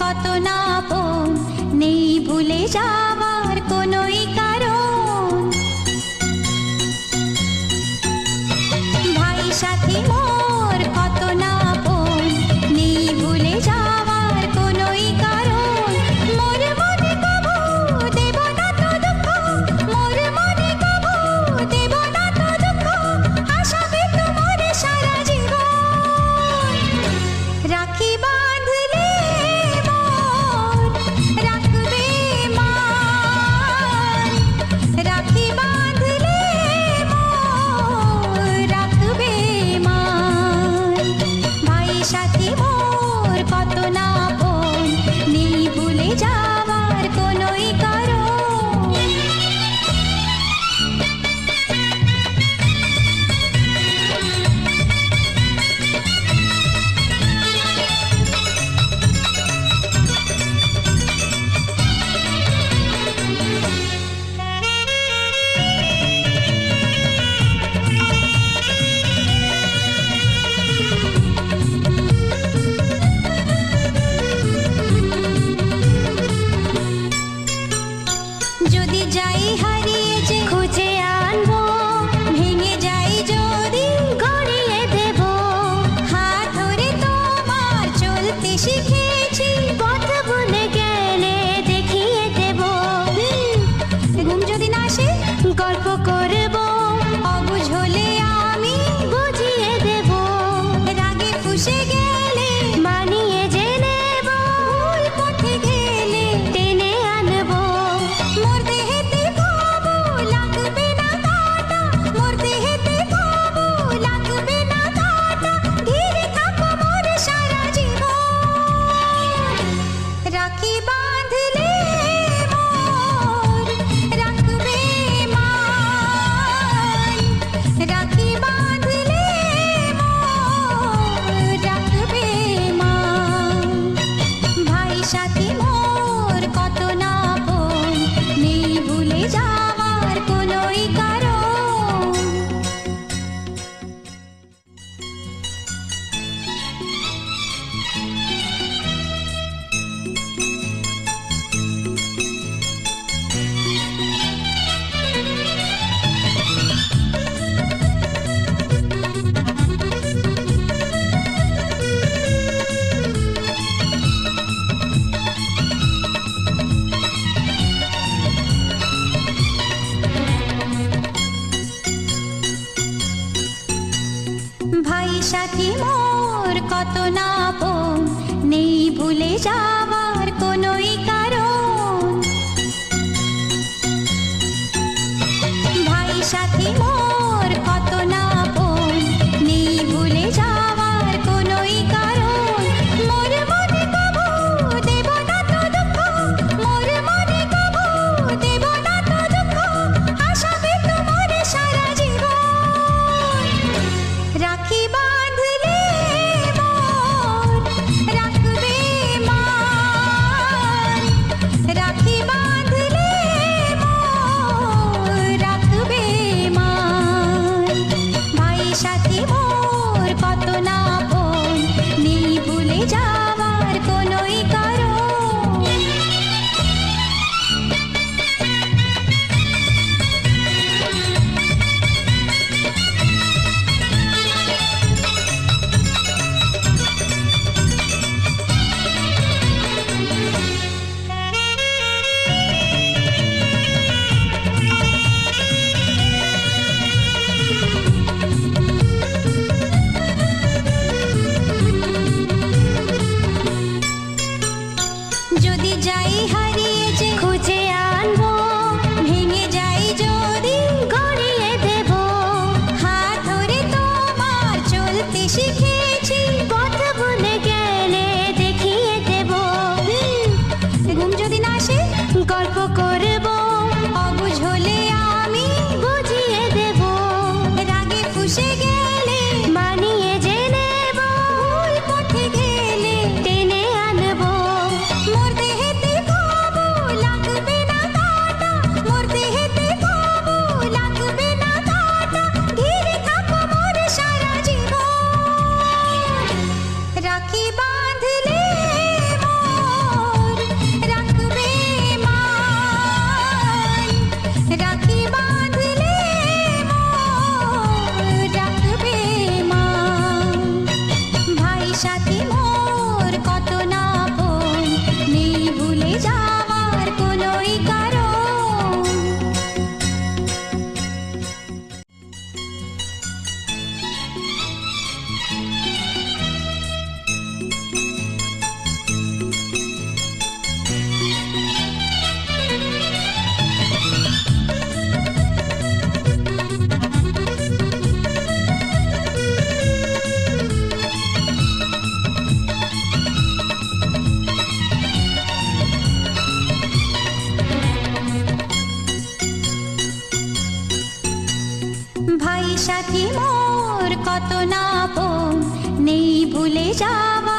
কত না বোন নেই ভুলে যাওয়ার কোনই কারণ। ভাই সাথী মোর কত না বোন নেই রাখিবা সাথী মোর কত না নেই ভুলে যাওয়ার কোনোই সাথী মোর কত না নেই ভুলে যাওয়া